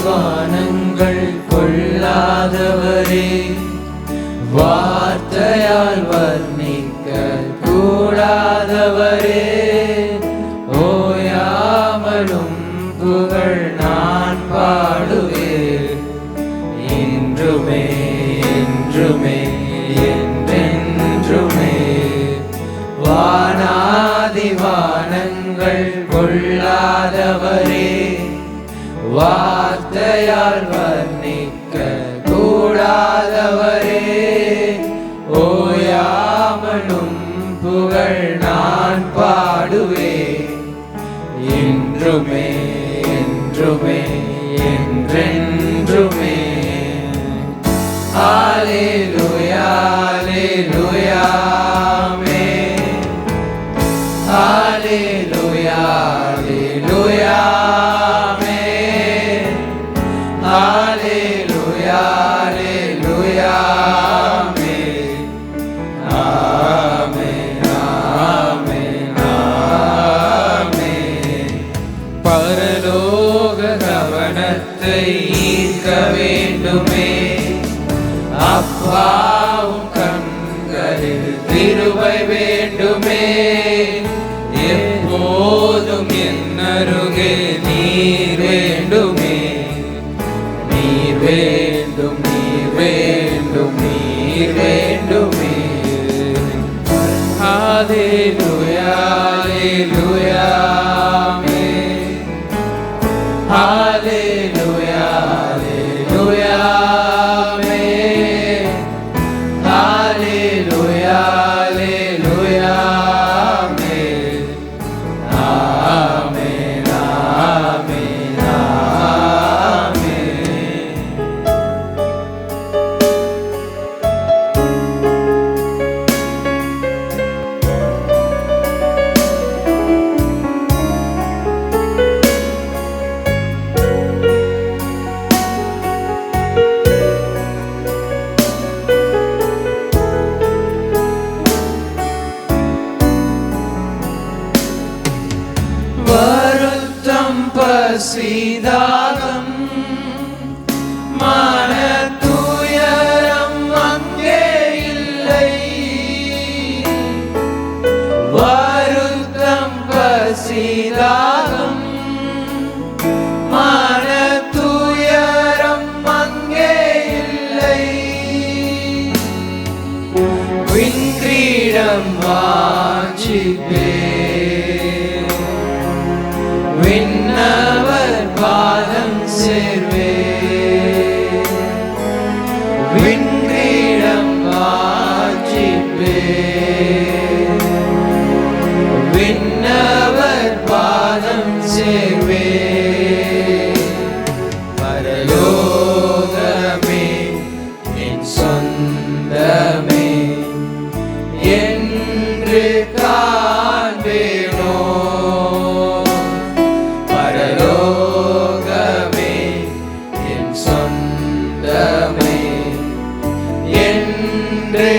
வானங்கள் கொள்ளாதவரே. வார்த்தையால் வர்ணிக்க கூடாது. வார்த்தையால் வர்ணிக்க கூடாதவரே. ஓயாமலும் புகழ் நான் பாடுவேன். என்றுமே வேண்டுமே அப்பாவும் கண்களில் திருவை வேண்டுமே. எப்போதும் என்னருகே நீர் வேண்டுமே. நீர் வேண்டும் நீர் வேண்டும் நீர் வேண்டுமே. Hallelujah, விண்ணவர் பாதம் சேர்வே பரலோகமே என் சொந்தமே என்று காண்பேனோ. பரலோகமே என் சொந்தமே என்று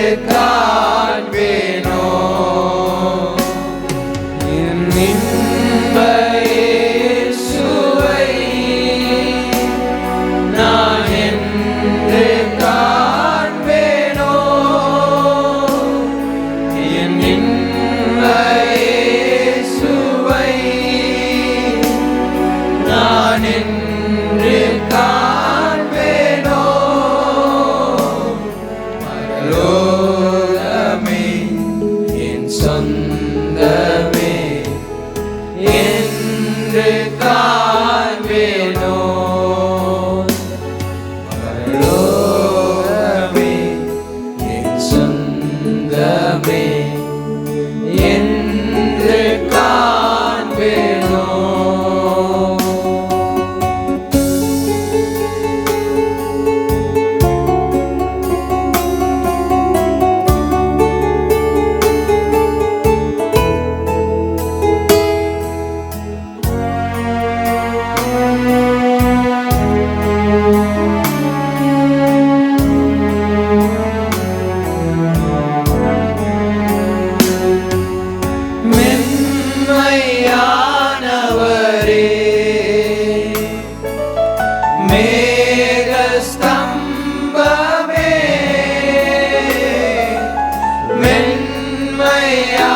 Sunday. Yeah.